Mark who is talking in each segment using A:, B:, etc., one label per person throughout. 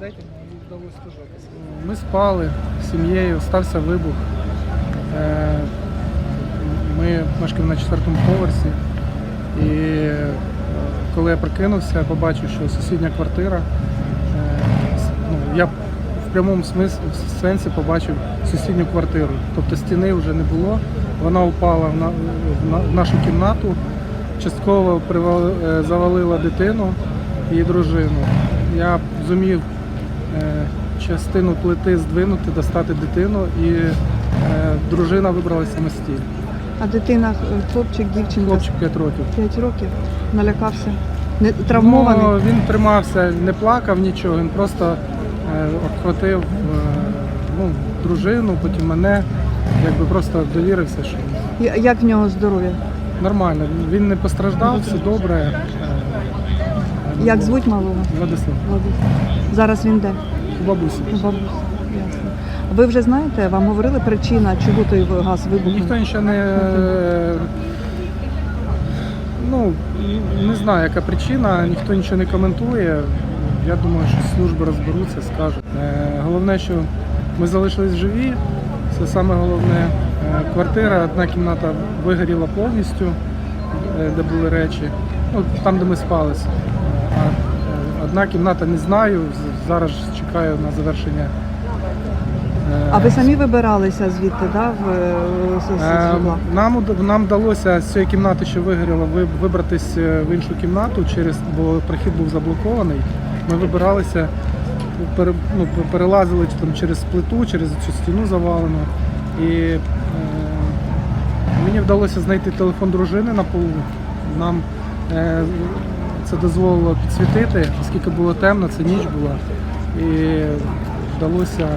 A: Дайте мені вдалося стажатися. Ми спали з сім'єю, стався вибух. Е, Ми мешкаємо на четвертому поверсі. І е, коли я прокинувся, я побачив, що сусідня квартира. е, Ну, я в прямому сенсі побачив сусідню квартиру. Тобто стіни вже не було. Вона упала в, на, в, на- в нашу кімнату, частково завалила дитину і дружину. Я зумів е, частину плити здвинути, достати дитину, і е, дружина вибралася самостійно.
B: А дитина, е, хлопчик, дівчинка,
A: Хлопчик 5 років.
B: 5 років, налякався. Не, травмований.
A: Ну, він тримався, не плакав нічого, він просто обхватив ну, дружину, потім мене, якби просто довірився, що
B: Як в нього здоров'я?
A: нормально. Він не постраждав, все добре.
B: Як звуть малого?
A: Владислав,
B: Владислав. Зараз він де?
A: у бабусі.
B: У бабусі. Ясно. Ви вже знаєте, вам говорили причина, чого той газ вибухнув?
A: Ніхто нічого не. Ну, не знаю, яка причина, ніхто нічого не коментує. Я думаю, що служби розберуться, скажуть. Е, Головне, що ми залишились живі. Це саме головне. Е, Квартира, одна кімната вигоріла повністю, е, де були речі. Ну, там, де ми спали. Е, одна кімната не знаю. Зараз чекаю на завершення.
B: А ви самі вибиралися звідти, да, в, е,
A: Е? Нам, нам вдалося з цієї кімнати, що вигоріло, ви- вибратись е, в іншу кімнату, через, бо прохід був заблокований. Ми вибиралися, пере, ну, перелазили там, через плиту, через цю стіну завалену. І е, мені вдалося знайти телефон дружини на полу. Нам е, це дозволило підсвітити, оскільки було темно, це ніч була. І вдалося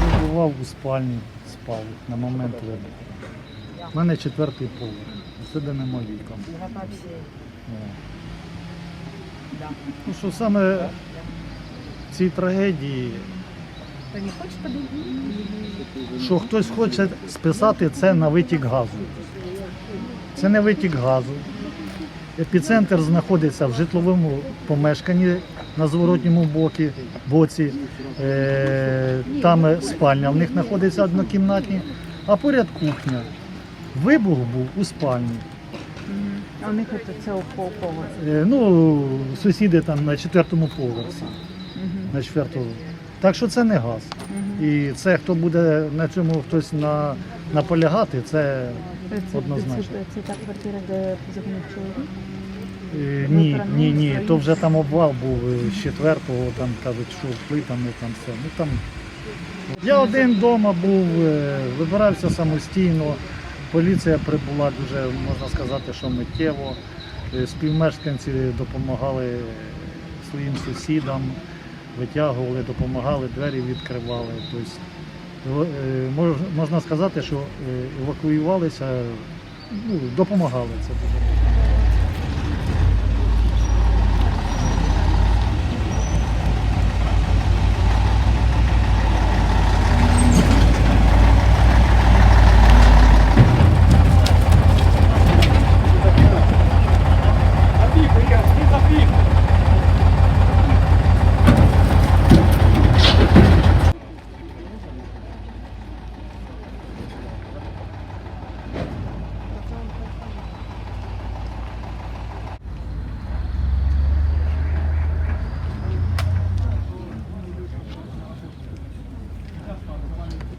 C: Перебував у спальні, спав на момент вибуху. У мене четвертий поверх. Нема вікон. Ну що саме цій трагедії, що хтось хоче списати це на витік газу. Це не витік газу. Епіцентр знаходиться в житловому помешканні на зворотньому боці. Е, там спальня в них знаходиться однокімнатні, а поряд кухня. Вибух був у спальні.
B: А у них це.
C: Е, ну, сусіди там на четвертому поверсі. На четвертому. Так що це не газ. І це хто буде на цьому хтось на, наполягати, це Однозначно.
B: Це, та квартира, де загинув чоловік?
C: Е, Ні, ні, ні, то вже там обвал був е, з четвертого, там кажуть, що плитами там все. Ну там я один вдома був, е, вибирався самостійно. Поліція прибула дуже, можна сказати, що миттєво. Е, Співмешканці допомагали своїм сусідам, витягували, допомагали, двері відкривали. Тобто, е, можна сказати, що е, евакуювалися, ну, допомагали це дуже.